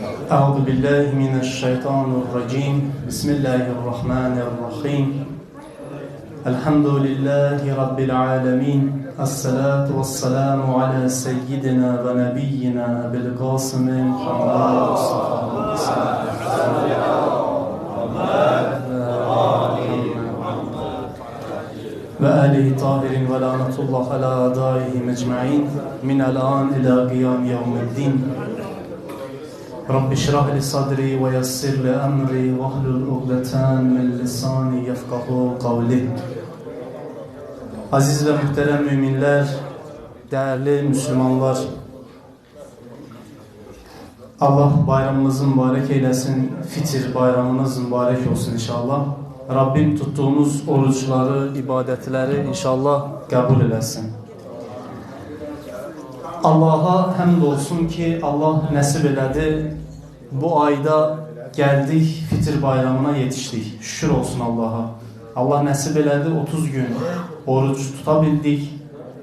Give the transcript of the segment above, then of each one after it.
أعوذ بالله من الشيطان الرجيم. بسم الله الرحمن الرحيم. الحمد لله رب العالمين. الصلاة والسلام على سيدنا ونبينا أبي القاسم محمد وآله طاهرين ولعنة الله على أعدائهم أجمعين من الآن إلى قيام يوم الدين. رب اشرح لي صدري ويسر لي أمري واحلل عقدة من لساني يفقه قولي Aziz ve muhterem müminler, değerli Müslümanlar, Allah bayramımızı mübarek eylesin, fitir bayramınız mübarek olsun inşallah. Rabbim tuttuğumuz oruçları, ibadetleri inşallah kabul eləsin. Allah'a həmd olsun ki, Allah nəsib elədi. Bu ayda gəldik, fitir bayramına yetişdik. Şükür olsun Allah'a. Allah nəsib elədi, 30 gün oruç tuta bildik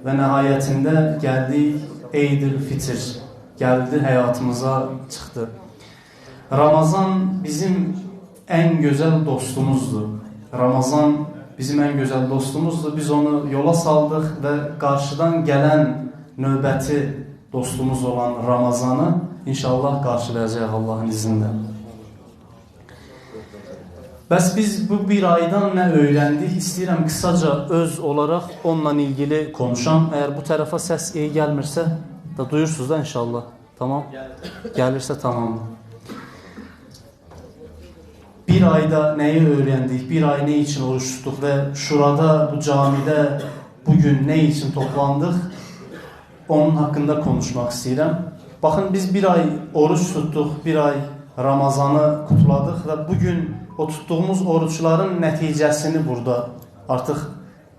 və nəhayətində gəldik Eid-ül Fitir. Gəldi həyatımıza çıxdı. Ramazan bizim ən gözəl dostumuzdur. Ramazan bizim ən gözəl dostumuzdur. Biz onu yola saldıq və qarşıdan gələn növbəti dostumuz olan Ramazanı inşallah qarşılayacaq Allahın izində. Bəs biz bu bir aydan nə öyrəndik? İstəyirəm qısaca öz olaraq onunla ilgili konuşam. Əgər bu tərəfə səs iyi gəlmirsə, da duyursunuz da inşallah. Tamam? Gəlirsə tamamdır. Bir ayda nəyi öyrəndik? Bir ay nə üçün oruç tutduq və şurada, bu camidə bugün nə üçün toplandıq? Onun haqqında konuşmaq istəyirəm. Baxın, biz bir ay oruç tutduq, bir ay Ramazanı qutladıq və bugün o tutduğumuz oruçların nəticəsini burada artıq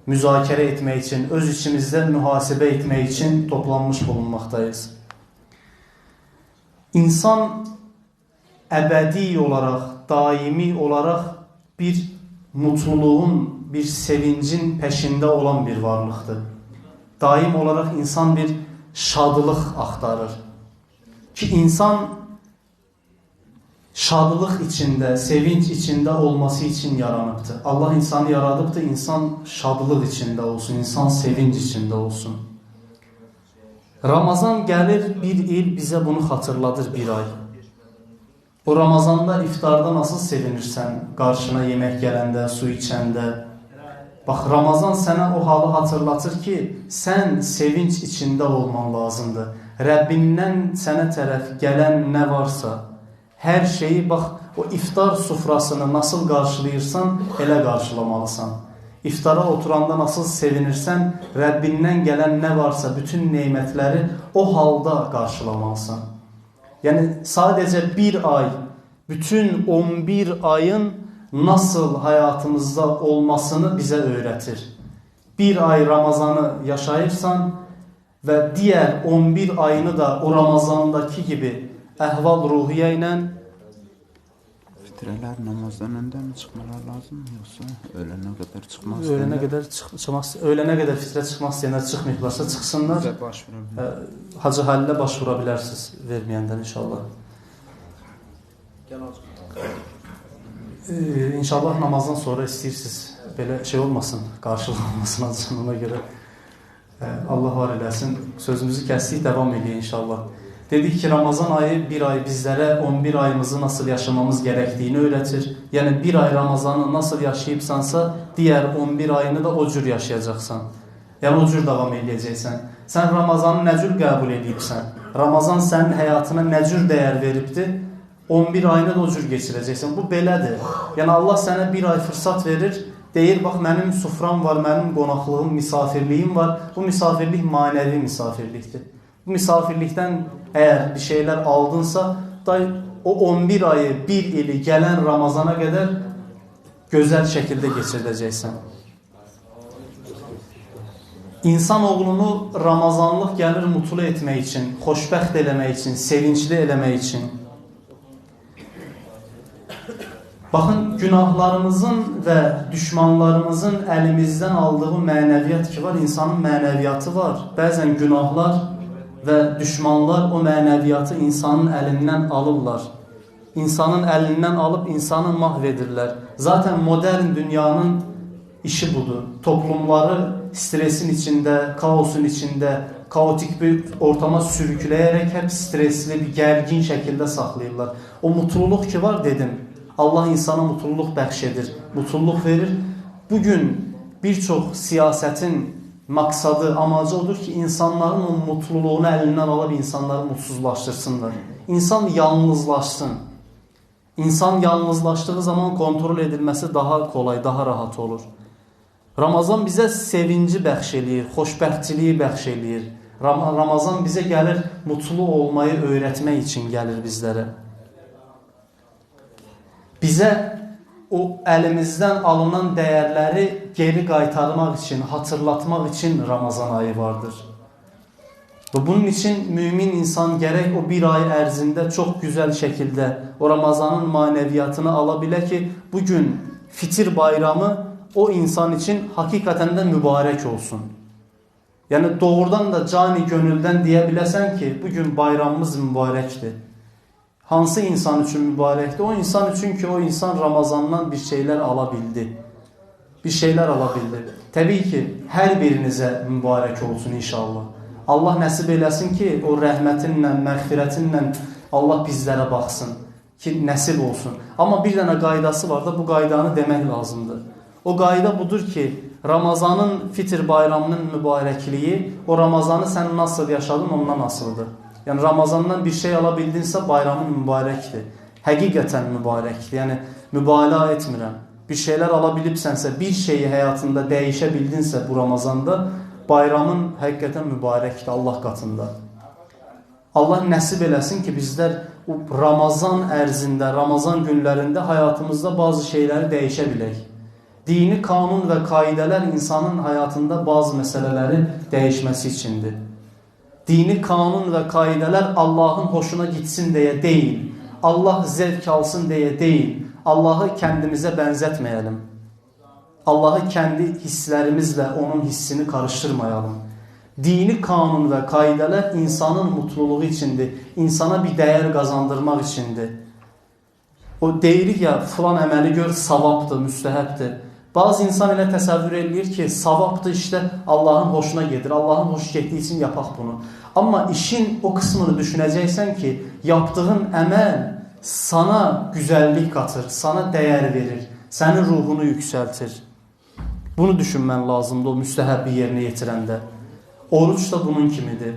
müzakirə etmək üçün, öz içimizdə mühasibə etmək üçün toplanmış bulunmaqdayız. İnsan əbədi olaraq, daimi olaraq bir mutluluğun, bir sevincin peşində olan bir varlıqdır. Daim olaraq insan bir şadlıq axtarır. Ki insan şadlıq içində, sevinç içində olması için yaranıbdır. Allah insanı yaradıbdır, insan şadlıq içində olsun, insan sevinç içində olsun. Ramazan gəlir bir il bizə bunu xatırladır bir ay. O Ramazanda iftarda nasıl sevinirsən, qarşına yemək gələndə, su içəndə. Bax, Ramazan sənə o halı hatırlatır ki, sən sevinç içində olman lazımdır. Rəbbindən sənə tərəf gələn nə varsa, hər şeyi bax, o iftar sufrasını nasıl qarşılayırsan, elə qarşılamalısan. İftara oturanda nasıl sevinirsən, Rəbbindən gələn nə varsa, bütün neymətləri o halda qarşılamalısan. Yəni, sadəcə bir ay, bütün 11 ayın nasıl həyatımızda olmasını bizə öyrətir. Bir ay Ramazanı yaşayırsan və digər 11 ayını da o Ramazandakı gibi əhval-ruhiyyə ilə Fitreler namazdan önce mi çıkmalar lazım yoksa öğlene kadar çıkmaz? çıx çıxmaz, öğlənə qədər fitrə çıxmaq istəyənlər çıxmayıblarsa çıxsınlar. Bize başvurabilir. Ə, Hacı Həllə başvura bilərsiniz verməyəndən inşallah. Ee, inşallah namazdan sonra istəyirsiniz. Belə şey olmasın, qarşılıq olmasın acısın ona görə. Ee, Allah var eləsin. Sözümüzü kəsdik, davam edək inşallah. Dedik ki Ramazan ayı bir ay bizlere 11 ayımızı nasıl yaşamamız gerektiğini öğretir. Yani bir ay Ramazanı nasıl yaşayıpsansa diğer 11 ayını da o cür yaşayacaksan. Yani o cür devam edeceksen. Sen Ramazanı ne cür kabul edipsen. Ramazan senin hayatına ne cür değer veripti. 11 ayını da o cür geçireceksin. Bu belədir. Yani Allah sana bir ay fırsat verir. Deyir, bax mənim sufram var, mənim qonaqlığım, misafirliyim var. Bu misafirlik manevi misafirlikdir. Bu misafirlikdən eğer bir şeyler aldınsa da o 11 ayı, bir ili gelen Ramazana kadar güzel şekilde geçireceksin. İnsanoğlunu Ramazanlıq gəlir mutlu etmək üçün, xoşbəxt eləmək üçün, sevincli eləmək üçün. Baxın, günahlarımızın və düşmanlarımızın əlimizdən aldığı mənəviyyat ki var, insanın mənəviyyatı var. Bəzən günahlar və düşmanlar o mənəviyyatı insanın əlindən alırlar. İnsanın əlindən alıb insanı məhv edirlər. Zaten modern dünyanın işi budur. Toplumları stresin içində, kaosun içində, kaotik bir ortama sürükləyərək hep stresli, bir gərgin şəkildə saxlayırlar. O mutluluq ki var dedim, Allah insana mutluluq bəxş edir, mutluluq verir. Bugün bir çox siyasətin maksadı, amacı odur ki, insanların o mutluluğunu əlindən alıb insanları mutsuzlaşdırsınlar. İnsan yalnızlaşsın. İnsan yalnızlaşdığı zaman kontrol edilməsi daha kolay, daha rahat olur. Ramazan bizə sevinci bəxş eləyir, xoşbəxtçiliyi bəxş eləyir. Ramazan bizə gəlir mutlu olmayı öyrətmək üçün gəlir bizlərə. Bizə o əlimizdən alınan dəyərləri geri qaytarmaq üçün, hatırlatmaq üçün Ramazan ayı vardır. Və bunun üçün mümin insan gərək o bir ay ərzində çox gözəl şəkildə o Ramazanın manəviyyatını ala ki, bugün fitir bayramı o insan üçün hakikaten də mübarək olsun. Yəni doğrudan da cani gönüldən deyə ki, bugün bayramımız mübarəkdir. Hansı insan üçün mübarəkdir? O insan üçün ki, o insan Ramazandan bir şeylər ala bildi. Bir şeylər ala bildi. Təbii ki, hər birinizə mübarək olsun inşallah. Allah nəsib eləsin ki, o rəhmətinlə, məğfirətinlə Allah bizlərə baxsın ki, nəsib olsun. Amma bir dənə qaydası var da, bu qaydanı demək lazımdır. O qayda budur ki, Ramazanın fitr bayramının mübarəkliyi o Ramazanı sən nasıl yaşadın ondan asılıdır. Yəni Ramazandan bir şey ala bildinsə bayramın mübarəkdir. Həqiqətən mübarəkdir. Yəni mübaliğə etmirəm. Bir şeylər ala bilibsənsə, bir şeyi həyatında dəyişə bildinsə bu Ramazanda bayramın həqiqətən mübarəkdir Allah qatında. Allah nəsib eləsin ki, bizlər o Ramazan ərzində, Ramazan günlərində həyatımızda bazı şeyləri dəyişə bilək. Dini kanun və qaidələr insanın həyatında bazı məsələləri dəyişməsi üçündür dini kanun və qaidələr Allahın xoşuna gitsin deyə deyil, Allah zevk alsın deyə deyil, Allahı kəndimizə bənzətməyəlim. Allahı kəndi hisslərimizlə onun hissini qarışdırmayalım. Dini kanun və qaidələr insanın mutluluğu içindir, insana bir dəyər qazandırmaq içindir. O deyirik ya, filan əməli gör, savabdır, müstəhəbdir. Bazı insan elə təsəvvür eləyir ki, savabdır işte Allahın xoşuna gedir. Allahın xoş getdiyi üçün yapaq bunu. Amma işin o qismini düşünəcəksən ki, yaptığın əməl sana güzəllik qatır, sana dəyər verir, sənin ruhunu yüksəltir. Bunu düşünmən lazımdır o müstəhəbbi yerinə yetirəndə. Oruç da bunun kimidir.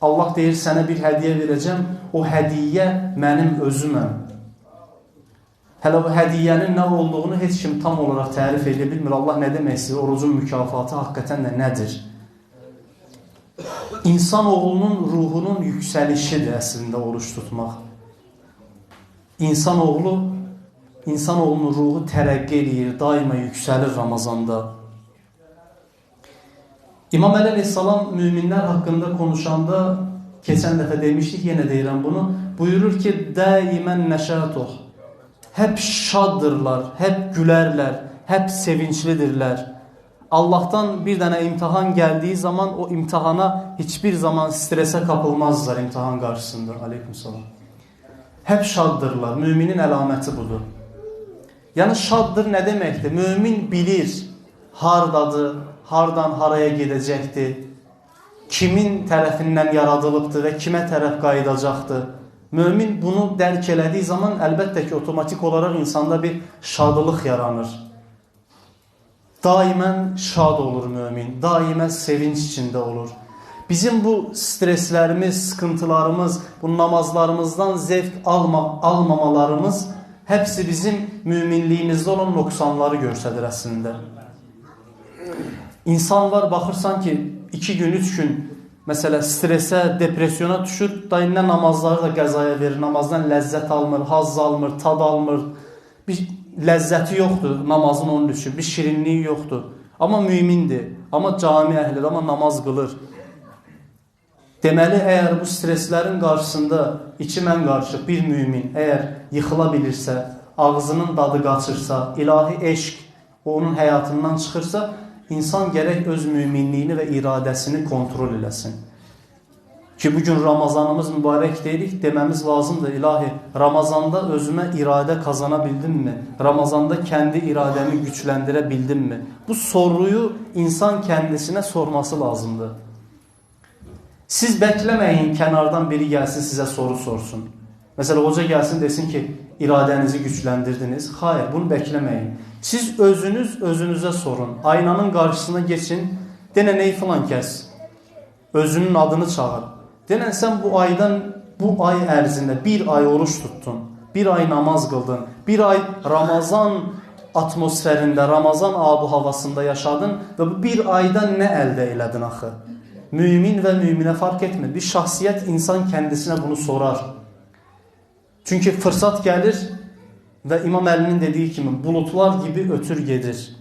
Allah deyir, sənə bir hədiyə verəcəm, o hədiyə mənim özüməm. Hələ bu hədiyyənin nə olduğunu heç kim tam olaraq tərif edə bilmir. Allah nə demək istəyir? Orucun mükafatı haqqətən də nədir? İnsanoğlunun ruhunun yüksəlişidir əslində oruç tutmaq. İnsanoğlu, insanoğlunun ruhu tərəqqi eləyir, daima yüksəlir Ramazanda. İmam Əli Aleyhisselam müminlər haqqında konuşanda, keçən dəfə demişdik, yenə deyirəm bunu, buyurur ki, dəimən nəşətuh, həp şaddırlar, həp gülərlər, həp sevinçlidirlər. Allah'tan bir dənə imtihan geldiği zaman o imtihana hiçbir zaman strese kapılmazlar imtihan karşısında. Aleykümselam. Hep şaddırlar. Müminin əlaməti budur. Yəni şaddır nə deməkdir? Mümin bilir hardadır, hardan haraya gedəcəkdir, kimin tərəfindən yaradılıbdır və kimə tərəf qayıdacaqdır. Mümin bunu dərk elədiyi zaman əlbəttə ki, otomatik olaraq insanda bir şadlıq yaranır. Daimən şad olur mümin, daimə sevinç içində olur. Bizim bu streslərimiz, sıkıntılarımız, bu namazlarımızdan zevk alma, almamalarımız hepsi bizim müminliyimizdə olan noksanları göstərir əslində. İnsan var, baxırsan ki, iki gün, üç gün məsələ stresə, depresyona düşür, da nə namazları da qəzaya verir, namazdan ləzzət almır, haz almır, tad almır. Bir ləzzəti yoxdur namazın onun üçün, bir şirinliyi yoxdur. Amma mümindir, amma cami əhlidir, amma namaz qılır. Deməli, əgər bu streslərin qarşısında iki mən qarşı bir mümin əgər yıxıla bilirsə, ağzının dadı qaçırsa, ilahi eşq onun həyatından çıxırsa, insan gərək öz müminliyini və iradəsini kontrol eləsin. ki bugün Ramazanımız mübarek deyirik deməmiz lazımdır. İlahi, Ramazanda özümə iradə kazana bildim mi? Ramazanda kendi irademi güçləndirə bildim mi? Bu soruyu insan kendisine sorması lazımdır. Siz beklemeyin kenardan biri gelsin size soru sorsun. Mesela hoca gelsin desin ki iradenizi güçlendirdiniz. Hayır bunu beklemeyin. Siz özünüz özünüze sorun. Aynanın karşısına geçin. Dene neyi falan kes. Özünün adını çağır. Denen sen bu aydan bu ay ərzində bir ay oruç tuttun. Bir ay namaz qıldın. Bir ay Ramazan atmosferində, Ramazan abu havasında yaşadın və bu bir ayda nə əldə elədin axı? Mümin və müminə fark etmir. Bir şahsiyyət insan kendisine bunu sorar. Çünki fırsat gəlir və İmam Əlinin dediyi kimi bulutlar gibi ötür gedir.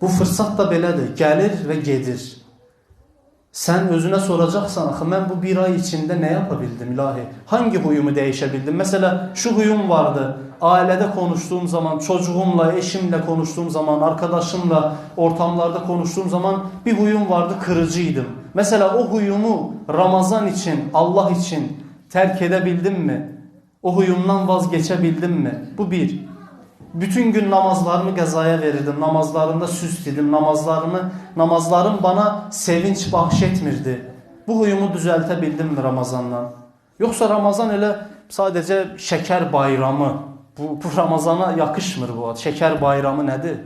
Bu fırsat da belədir. Gəlir və gedir. Sen özüne soracaksan, axı mən bu bir ay içinde ne yapabildim ilahi? Hangi huyumu değişebildim? Mesela şu huyum vardı. Ailede konuştuğum zaman, çocuğumla, eşimle konuştuğum zaman, arkadaşımla, ortamlarda konuştuğum zaman bir huyum vardı, kırıcıydım. Mesela o huyumu Ramazan için, Allah için terk edebildim mi? O huyumdan vazgeçebildim mi? Bu bir. Bütün gün namazlarımı qəzaya verirdim. Namazlarımda süst idim. Namazlarımı, namazlarım bana sevinç bahşetmirdi. Bu huyumu düzəltə bildimmi Ramazandan? Yoxsa Ramazan elə sadəcə şəkər bayramı. Bu, bu Ramazana yakışmır bu. Şəkər bayramı nədir?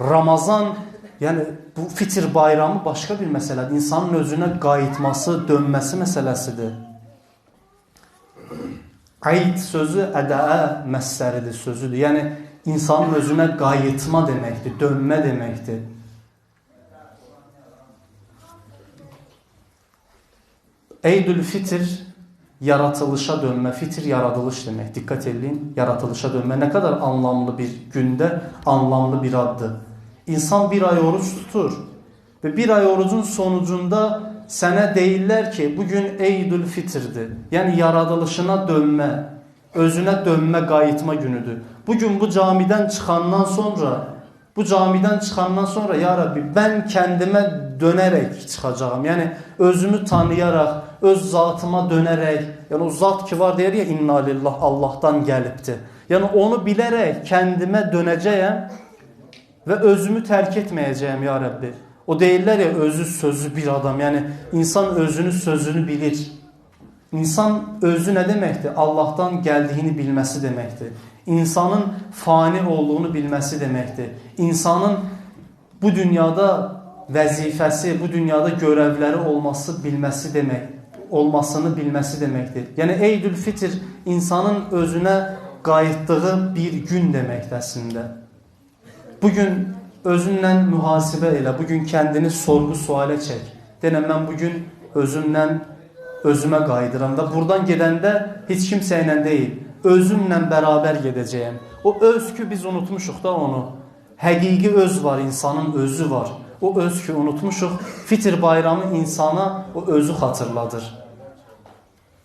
Ramazan, yəni bu fitir bayramı başqa bir məsələdir. İnsanın özünə qayıtması, dönməsi məsələsidir. Aid sözü ədaa məsləridir, sözüdür. Yəni insanın özünə qayıtma deməkdir, dönmə deməkdir. Eydül Fitr yaratılışa dönmə, fitir yaradılış demək. Dikkat edin, yaratılışa dönmə nə kadar anlamlı bir gündə, anlamlı bir addır. İnsan bir ay oruç tutur ve bir ay orucun sonucunda sənə deyirlər ki, bugün Eydül Fitrdir. Yəni yaradılışına dönmə, özünə dönmə, qayıtma günüdür. Bugün bu camiden çıxandan sonra, bu camiden çıxandan sonra ya Rabbi ben kendime dönerek çıxacağım. Yəni özümü tanıyaraq, öz zatıma dönerek, yəni o zat ki var deyir ya inna lillah Allah'tan gəlibdir. Yəni onu bilərək kendime dönəcəyəm və özümü tərk etməyəcəyəm ya Rabbi. O deyirlər ya özü sözü bir adam. Yəni insan özünü sözünü bilir. İnsan özü nə deməkdir? Allahdan gəldiyini bilməsi deməkdir. İnsanın fani olduğunu bilməsi deməkdir. İnsanın bu dünyada vəzifəsi, bu dünyada görevləri olması bilməsi demək, olmasını bilməsi deməkdir. Yəni Eydül Fitr insanın özünə qayıtdığı bir gün deməkdir əslində. Bugün özünlə mühasibə elə. Bugün kendini sorgu sualə çək. Denən mən bugün özümlə özümə qayıdıram da buradan gedəndə heç kimsə ilə deyil, özümlə bərabər gedəcəyəm. O öz ki biz unutmuşuq da onu. Həqiqi öz var, insanın özü var. O öz ki unutmuşuq. Fitr bayramı insana o özü xatırladır.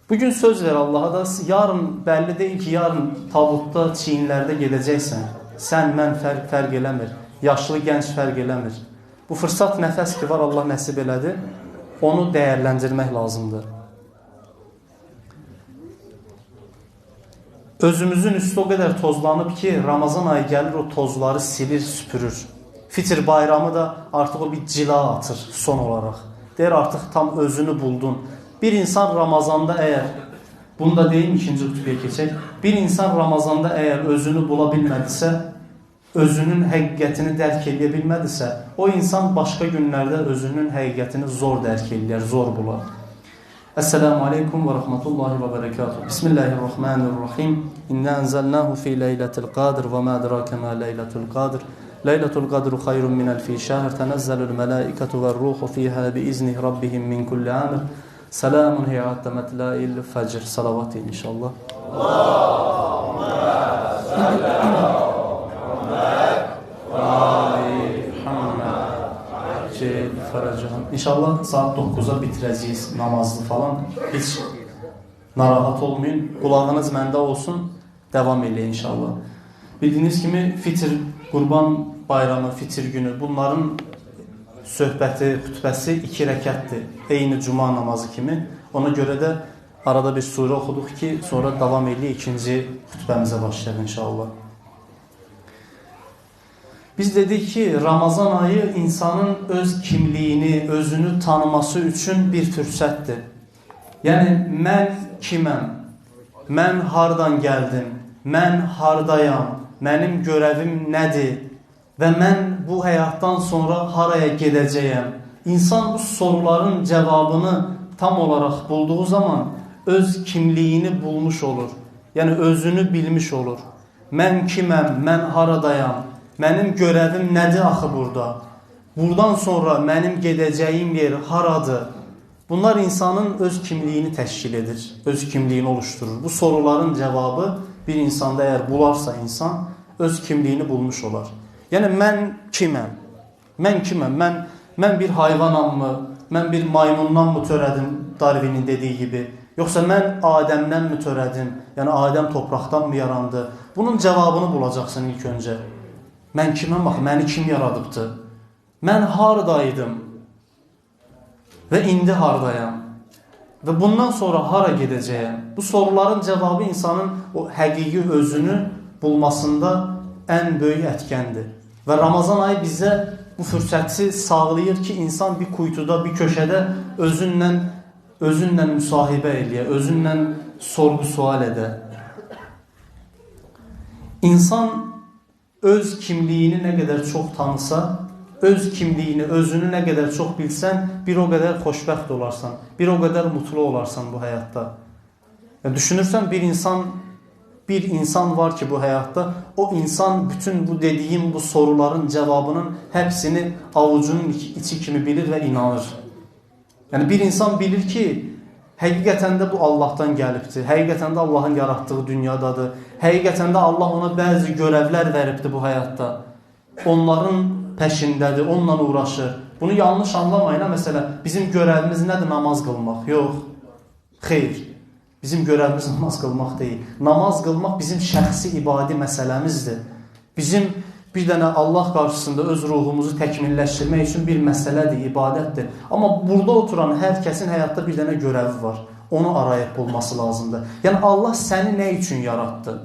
Bugün söz ver Allah'a da yarın belli değil ki yarın tabutda çiğinlərdə gedəcəksən. Sən mən fərq, fərq eləmir. Yaşlı gənc fərq eləmir. Bu fırsat nəfəs ki var Allah nəsib elədi. Onu dəyərləndirmək lazımdır. Özümüzün üstü o qədər tozlanıb ki Ramazan ayı gəlir o tozları silir süpürür. Fitr bayramı da artıq o bir cila atır son olaraq. Deyir artıq tam özünü buldun. Bir insan Ramazanda əgər bunu da deyim ikinci rütbəyə keçək. Bir insan Ramazanda əgər özünü bula bilmədisə özünün həqiqətini dərk edə bilmədisə, o insan başqa günlərdə özünün həqiqətini zor dərk eləyər, zor bular. Esselamu aleykum və rahmetullahi və bərəkatuhu. Bismillahirrahmanirrahim. İnna enzelnahu fi leyletil qadr və ma adraka ma leyletul qadr. Leyletul qadru xayrun min alfi şahr. Tenezzelul melaiketu ve ruhu fiha bi izni rabbihim min kulli amr. Selamun hiya matla'il fecr. Salavat inşallah. Allahümme salli Fərəcəhan. İnşallah saat 9-a bitirəcəyik namazlı falan. Heç narahat olmayın. Qulağınız məndə olsun. Devam eləyin inşallah. Bildiyiniz kimi fitr, qurban bayramı, fitr günü bunların söhbəti, xütbəsi 2 rəkətdir. Eyni cuma namazı kimi. Ona görə də arada bir surə oxuduq ki, sonra davam eləyək ikinci xütbəmizə başlayaq inşallah. Biz dedik ki, Ramazan ayı insanın öz kimliyini, özünü tanıması üçün bir fürsətdir. Yəni, mən kiməm? Mən hardan gəldim? Mən hardayam? Mənim görəvim nədir? və mən bu həyatdan sonra haraya gedəcəyəm? İnsan bu soruların cavabını tam olaraq bulduğu zaman öz kimliyini bulmuş olur. Yəni özünü bilmiş olur. Mən kiməm? Mən haradayam? Mənim görəvim nədir axı burada? Buradan sonra mənim gedəcəyim yer haradır? Bunlar insanın öz kimliyini təşkil edir, öz kimliyini oluşturur. Bu soruların cavabı bir insanda əgər bularsa insan öz kimliyini bulmuş olar. Yəni mən kiməm? Mən kiməm? Mən mən bir heyvanammı? Mən bir maymundanmı törədim Darwinin dediyi kimi? Yoxsa mən Adəmdən mi törədim? Yəni Adəm torpaqdanmı yarandı? Bunun cavabını bulacaqsan ilk öncə. Mən kiməm? Bax, məni kim yaradıbdı? Mən hardaydım? Və indi hardayam? Və bundan sonra hara gedəcəyəm? Bu soruların cavabı insanın o həqiqi özünü bulmasında ən böyük ətkəndir. Və Ramazan ayı bizə bu fürsəti sağlayır ki, insan bir kuytuda, bir köşədə özünlə özünlə müsahibə eləyə, özünlə sorğu-sual edə. İnsan öz kimliyini nə qədər çox tanısa, öz kimliyini, özünü nə qədər çox bilsən, bir o qədər xoşbəxt olarsan, bir o qədər mutlu olarsan bu həyatda. Yəni, düşünürsən, bir insan bir insan var ki bu həyatda o insan bütün bu dediyim bu soruların cavabının hepsini avucunun içi kimi bilir və inanır. Yəni bir insan bilir ki, həqiqətən də bu Allahdan gəlibdir. Həqiqətən də Allahın yaratdığı dünyadadır. Həqiqətən də Allah ona bəzi görevlər veribdir bu həyatda. Onların peşindədir, onunla uğraşır. Bunu yanlış anlamayın. Məsələn, bizim görevimiz nədir? Namaz qılmaq. Yox. Xeyr. Bizim görevimiz namaz qılmaq deyil. Namaz qılmaq bizim şəxsi ibadi məsələmizdir. Bizim bir dənə Allah qarşısında öz ruhumuzu təkmilləşdirmək üçün bir məsələdir, ibadətdir. Amma burada oturan hər kəsin həyatda bir dənə görəvi var. Onu arayıb bulması lazımdır. Yəni Allah səni nə üçün yaratdı?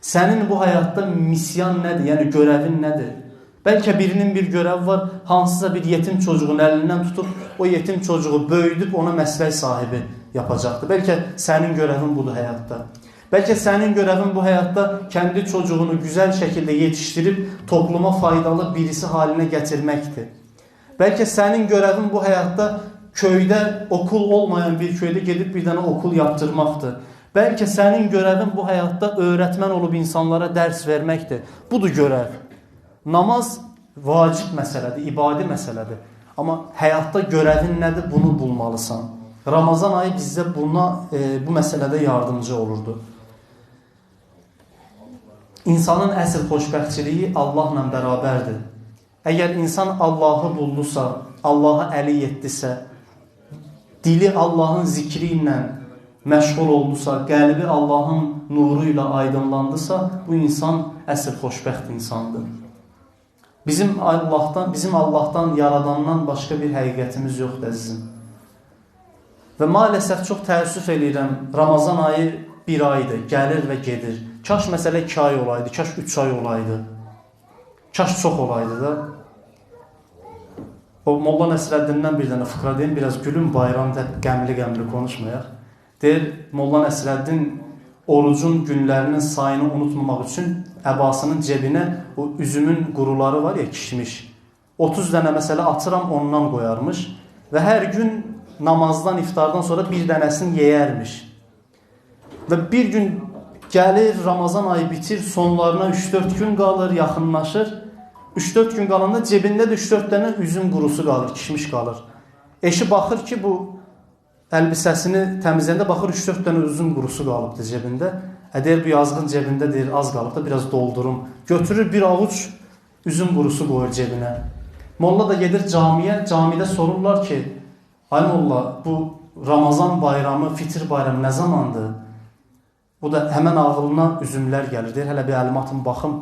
Sənin bu həyatda misyan nədir? Yəni görəvin nədir? Bəlkə birinin bir görəvi var, hansısa bir yetim çocuğun əlindən tutub o yetim çocuğu böyüdüb ona məslək sahibi yapacaqdır. Bəlkə sənin görəvin budur həyatda. Bəlkə sənin görəvin bu həyatda kəndi çocuğunu gözəl şəkildə yetişdirib topluma faydalı birisi halinə gətirməkdir. Bəlkə sənin görəvin bu həyatda köydə okul olmayan bir köydə gedib bir dənə okul yaptırmaqdır. Bəlkə sənin görəvin bu həyatda öyrətmən olub insanlara dərs verməkdir. Budur görəv. Namaz vacib məsələdir, ibadi məsələdir. Amma həyatda görəvin nədir? Bunu bulmalısan. Ramazan ayı bizə buna e, bu məsələdə yardımcı olurdu. İnsanın əsl xoşbəxtçiliyi Allahla bərabərdir. Əgər insan Allahı buldusa, Allaha əli yetdisə, dili Allahın zikri ilə məşğul oldusa, qəlbi Allahın nuru ilə aydınlandısa, bu insan əsl xoşbəxt insandır. Bizim Allahdan, bizim Allahdan yaradandan başqa bir həqiqətimiz yoxdur əzizim. Və maalesef çox təəssüf eləyirəm, Ramazan ayı bir aydır, gəlir və gedir. Kaş məsələ 2 ay olaydı, kaş 3 ay olaydı. Kaş çox olaydı da. O Molla Nəsrəddindən bir dənə fıqra deyim, biraz gülüm bayramda qəmli-qəmli konuşmayaq. Deyir, Molla Nəsrəddin orucun günlərinin sayını unutmamaq üçün əbasının cebinə o üzümün quruları var ya, kişmiş. 30 dənə məsələ atıram ondan qoyarmış və hər gün namazdan, iftardan sonra bir dənəsini yeyərmiş. Və bir gün gəlir, Ramazan ayı bitir, sonlarına 3-4 gün qalır, yaxınlaşır. 3-4 gün qalanda cebində də 3-4 dənə üzüm qurusu qalır, kişmiş qalır. Eşi baxır ki, bu əlbisəsini təmizləyəndə baxır 3-4 dənə üzüm qurusu qalıbdı cebində. Ə deyir, bu yazğın cebində deyir, az qalıb da biraz doldurum. Götürür bir avuç üzüm qurusu qoyur cebinə. Molla da gedir camiyə, camidə sorurlar ki, Ay molla, bu Ramazan bayramı, fitir bayramı nə zamandır? Bu da həmən ağılına üzümlər gəlir. Deyir, hələ bir əlimi atım, baxım.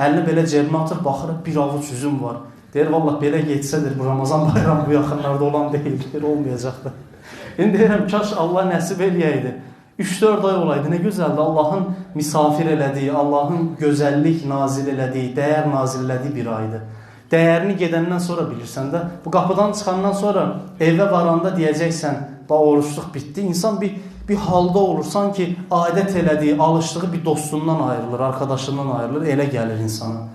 Əlini belə cebinə atır, baxır, bir avuç üzüm var. Deyir, vallah belə geçsədir, bu Ramazan bayramı bu yaxınlarda olan deyil, deyir, olmayacaqdır. İndi deyirəm, kaş Allah nəsib eləyəydi. 3-4 ay olaydı, nə gözəldir. Allahın misafir elədiyi, Allahın gözəllik nazil elədiyi, dəyər nazil elədiyi bir aydır. Dəyərini gedəndən sonra bilirsən də, bu qapıdan çıxandan sonra evə varanda deyəcəksən, ba oruçluq bitdi. İnsan bir bir halda olur, sanki adət elədiyi, alışdığı bir dostundan ayrılır, arkadaşından ayrılır, elə gəlir insana.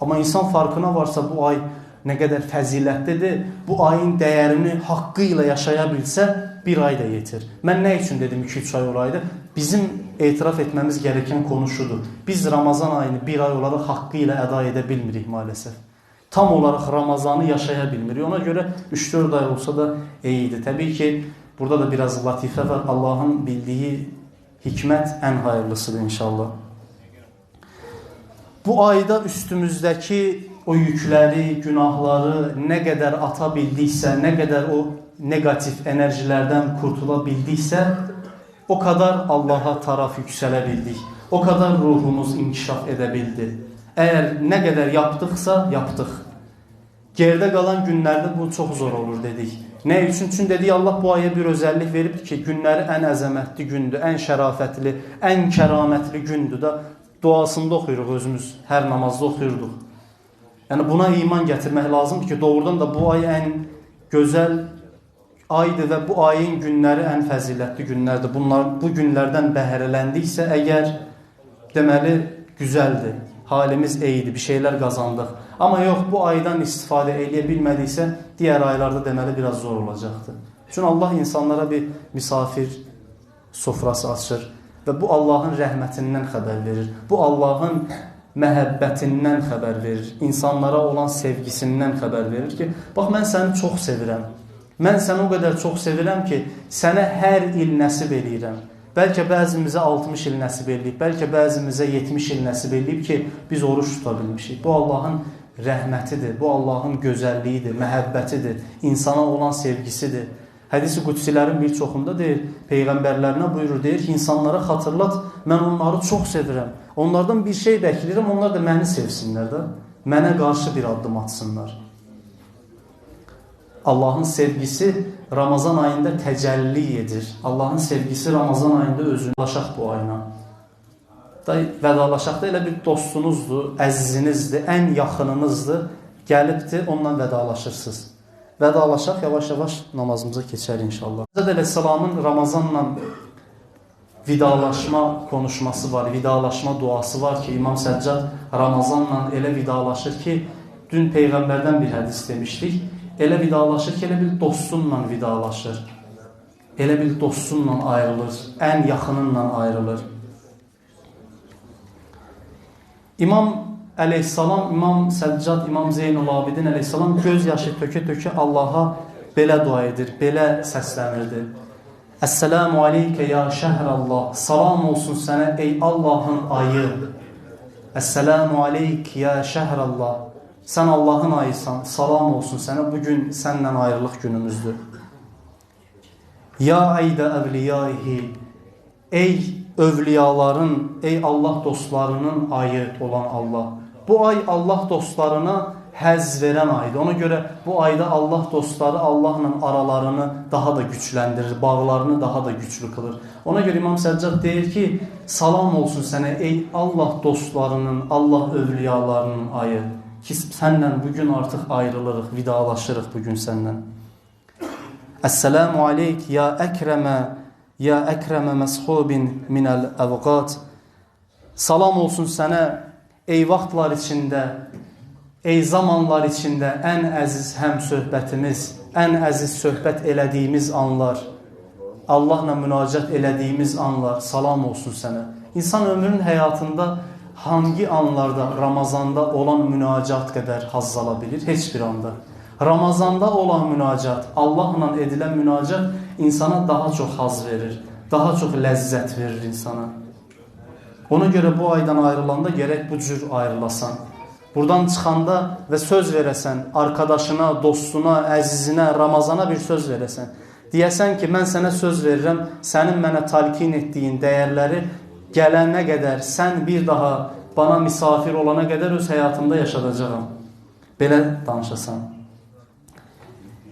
Amma insan farkına varsa bu ay nə qədər fəzilətlidir, bu ayın dəyərini haqqı ilə yaşaya bilsə, bir ay da yetir. Mən nə üçün dedim 2-3 ay olaydı? Bizim etiraf etməmiz gerəkən konu şudur. Biz Ramazan ayını bir ay olaraq haqqı ilə əda edə bilmirik maalesef. Tam olaraq Ramazanı yaşaya bilmirik. Ona görə 3-4 ay olsa da eyidi. Təbii ki, burada da biraz latifə var. Allahın bildiyi hikmət ən hayırlısıdır inşallah. Bu ayda üstümüzdəki o yükləri, günahları nə qədər ata bildiksə, nə qədər o negativ enerjilərdən qurtula bildiksə, o kadar Allaha taraf yüksələ bildik. O kadar ruhumuz inkişaf edə bildi. Əgər nə qədər yapdıqsa, yapdıq. Gerdə qalan günlərdə bu çox zor olur dedik. Nə üçün? Çünki dedik Allah bu aya bir özəllik veribdir ki, günləri ən əzəmətli gündür, ən şərafətli, ən kəramətli gündür da duasında oxuyuruq özümüz, hər namazda oxuyurduq. Yəni buna iman gətirmək lazımdır ki, doğrudan da bu ay ən gözəl aydır və bu ayın günləri ən fəzilətli günlərdir. Bunlar bu günlərdən bəhrələndiksə, əgər deməli güzəldir. Halimiz eydi, bir şeylər qazandıq. Amma yox, bu aydan istifadə eləyə bilmədiksə, digər aylarda deməli biraz zor olacaqdır. Çünki Allah insanlara bir misafir sofrası açır və bu Allahın rəhmətindən xəbər verir. Bu Allahın məhəbbətindən xəbər verir. İnsanlara olan sevgisindən xəbər verir ki, bax mən səni çox sevirəm. Mən səni o qədər çox sevirəm ki, sənə hər il nəsib eləyirəm. Bəlkə bəzimizə 60 il nəsib eləyib, bəlkə bəzimizə 70 il nəsib eləyib ki, biz oruç tuta bilmişik. Bu Allahın rəhmətidir, bu Allahın gözəlliyidir, məhəbbətidir, insana olan sevgisidir. Hədis-i qudsilərin bir çoxunda deyir, peyğəmbərlərinə buyurur, deyir ki, insanlara xatırlat, mən onları çox sevirəm. Onlardan bir şey bəkləyirəm, onlar da məni sevsinlər də, mənə qarşı bir addım atsınlar. Allahın sevgisi Ramazan ayında təcəlli edir. Allahın sevgisi Ramazan ayında özünü laşaq bu ayına. Da vədalaşaq da elə bir dostunuzdur, əzizinizdir, ən yaxınınızdır. Gəlibdir, onunla vədalaşırsınız. Vədalaşaq, yavaş-yavaş namazımıza keçər inşallah. Həzrət Əleyhisselamın Ramazanla vidalaşma konuşması var, vidalaşma duası var ki, İmam Səccad Ramazanla elə vidalaşır ki, dün Peyğəmbərdən bir hədis demişdik elə vidalaşır ki, elə bil dostunla vidalaşır. Elə bil dostunla ayrılır, ən yaxınınla ayrılır. İmam əleyhissalam, İmam Səccad, İmam Zeynul Abidin əleyhissalam göz yaşı tökə-tökə Allaha belə dua edir, belə səslənirdi. Əssəlamu aleykə ya şəhrəllah, salam olsun sənə ey Allahın ayı. Əssəlamu aleyk ya şəhrəllah, Sən Allahın ayısan, salam olsun sənə. Bugün səndən ayrılıq günümüzdür. Ya aydə əvliyaihi, ey övliyaların, ey Allah dostlarının ayı olan Allah. Bu ay Allah dostlarına həzz verən aydır. Ona görə bu ayda Allah dostları Allahla aralarını daha da gücləndirir, bağlarını daha da güclü qılır. Ona görə İmam Səccad deyir ki, salam olsun sənə ey Allah dostlarının, Allah övliyalarının ayı ki, sənlə bugün artıq ayrılırıq, vidalaşırıq bugün səndən. Əssəlamu aleyk ya əkrəmə, ya əkrəmə məshubin minəl əvqat. Salam olsun sənə, ey vaxtlar içində, ey zamanlar içində ən əziz həm söhbətimiz, ən əziz söhbət elədiyimiz anlar, Allahla münacat elədiyimiz anlar, salam olsun sənə. İnsan ömrünün həyatında hangi anlarda Ramazanda olan münacat qədər haz ala bilir? Heç bir anda. Ramazanda olan münacat, Allahla edilən münacat insana daha çox haz verir, daha çox ləzzət verir insana. Ona görə bu aydan ayrılanda gərək bu cür ayrılasan. Buradan çıxanda və söz verəsən, arkadaşına, dostuna, əzizinə, Ramazana bir söz verəsən. Deyəsən ki, mən sənə söz verirəm, sənin mənə talqin etdiyin dəyərləri gələnə qədər sən bir daha bana misafir olana qədər öz həyatımda yaşadacağam. Belə danışasan.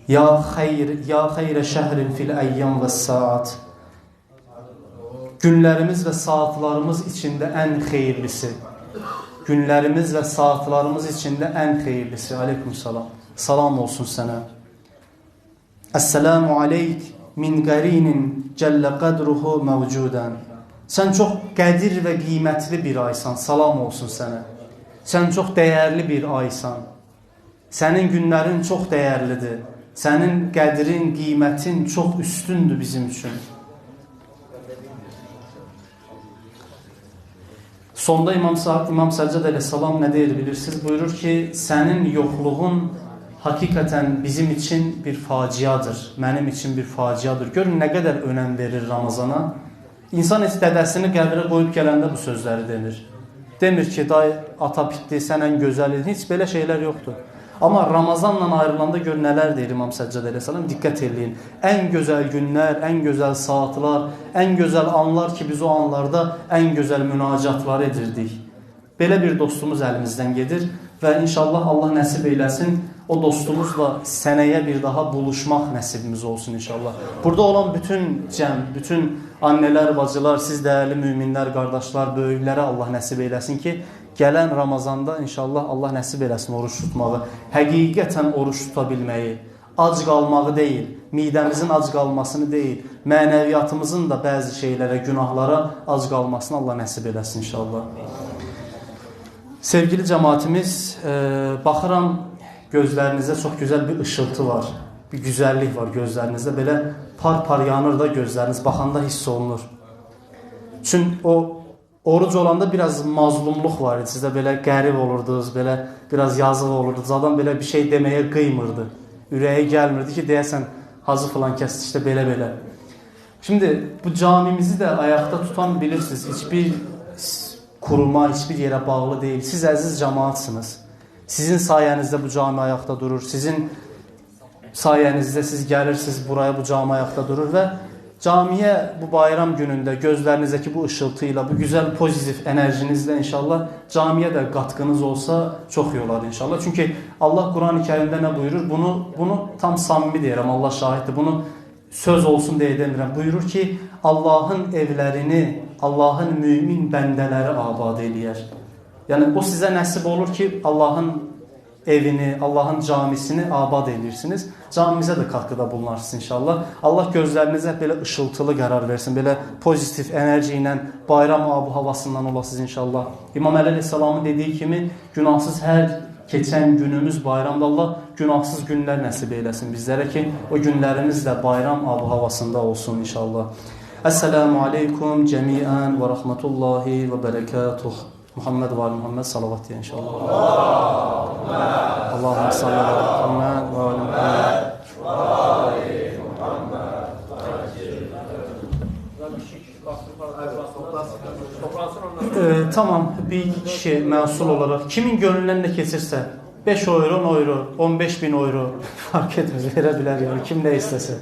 Ya xeyr, ya xeyrə şəhrin fil əyyam və saat. Günlərimiz və saatlarımız içində ən xeyirlisi. Günlərimiz və saatlarımız içində ən xeyirlisi. Aleykum salam. Salam olsun sənə. Əssəlamu aleyk min qarinin cəllə qədruhu mevcudan. Sən çox qədir və qiymətli bir aysan. Salam olsun sənə. Sən çox dəyərli bir aysan. Sənin günlərin çox dəyərlidir. Sənin qədrin, qiymətin çox üstündür bizim üçün. Sonda İmam, İmam Səccad əleyhissalam nə deyir bilirsiniz? Buyurur ki, sənin yoxluğun hakikaten bizim için bir faciadır. Mənim için bir faciadır. Görün nə qədər önəm verir Ramazana. İnsan heç dədəsini qəbrə qoyub gələndə bu sözləri demir. Demir ki, day ata bitdi, sən ən gözəl Heç belə şeylər yoxdur. Amma Ramazanla ayrılanda gör nələr deyir İmam Səccad əleyhissalam. Diqqət eləyin. Ən gözəl günlər, ən gözəl saatlar, ən gözəl anlar ki, biz o anlarda ən gözəl münacatlar edirdik. Belə bir dostumuz əlimizdən gedir və inşallah Allah nəsib eyləsin o dostumuzla sənəyə bir daha buluşmaq nəsibimiz olsun inşallah. Burada olan bütün cəm, bütün annelər, bacılar, siz dəyərli müminlər, qardaşlar, böyüklərə Allah nəsib eyləsin ki, gələn Ramazanda inşallah Allah nəsib eləsin oruç tutmağı, həqiqətən oruç tuta bilməyi, ac qalmağı deyil, midəmizin ac qalmasını deyil, mənəviyyatımızın da bəzi şeylərə, günahlara ac qalmasını Allah nəsib eləsin inşallah. Sevgili cəmaatimiz, e, baxıram gözlərinizdə çox gözəl bir ışıltı var, bir güzəllik var gözlərinizdə, belə par-par yanır da gözləriniz, baxanda hiss olunur. Çün o oruc olanda biraz mazlumluq var idi. Sizdə belə qərib olurdunuz, belə biraz yazıq olurdunuz. Adam belə bir şey deməyə qıymırdı. Ürəyə gəlmirdi ki, deyəsən hazı falan kəsdi işte belə-belə. Şimdi bu camimizi də ayaqda tutan bilirsiniz. Hiçbir kuruma, hiçbir yerə bağlı deyil. Siz əziz cemaatsınız. Sizin sayənizdə bu cami ayaqda durur. Sizin sayənizdə siz gəlirsiniz buraya bu cami ayaqda durur və Camiyə bu bayram günündə gözlərinizdəki bu ışıltı ilə, bu gözəl pozitiv enerjinizlə inşallah camiyə də qatqınız olsa çox iyi olar inşallah. Çünki Allah Qurani-Kərimdə nə buyurur? Bunu bunu tam samimi deyirəm, Allah şahiddir. Bunu söz olsun deyə demirəm. Buyurur ki, Allahın evlərini, Allahın mümin bəndələri abad eləyər. Yəni o sizə nəsib olur ki, Allahın evini, Allahın camisini abad edirsiniz. Camimizə də katkıda bulunarsınız inşallah. Allah gözlərinizə belə ışıltılı qərar versin. Belə pozitiv enerji ilə bayram abu havasından olasınız inşallah. İmam əleyhissalamın dediyi kimi günahsız hər keçən günümüz bayramda Allah günahsız günlər nəsib eyləsin bizlərə ki, o günlərimiz də bayram abu havasında olsun inşallah. Esselamu aleykum cemiyen ve rahmetullahi ve berekatuh. محمد وآل محمد صلوات إن شاء الله اللهم صل على محمد وآل محمد Ee, tamam bir kişi mensul olarak kimin gönlünden ne kesirse 5 euro, 10 euro, 15 bin euro fark etmez verebilir yani kim ne istese.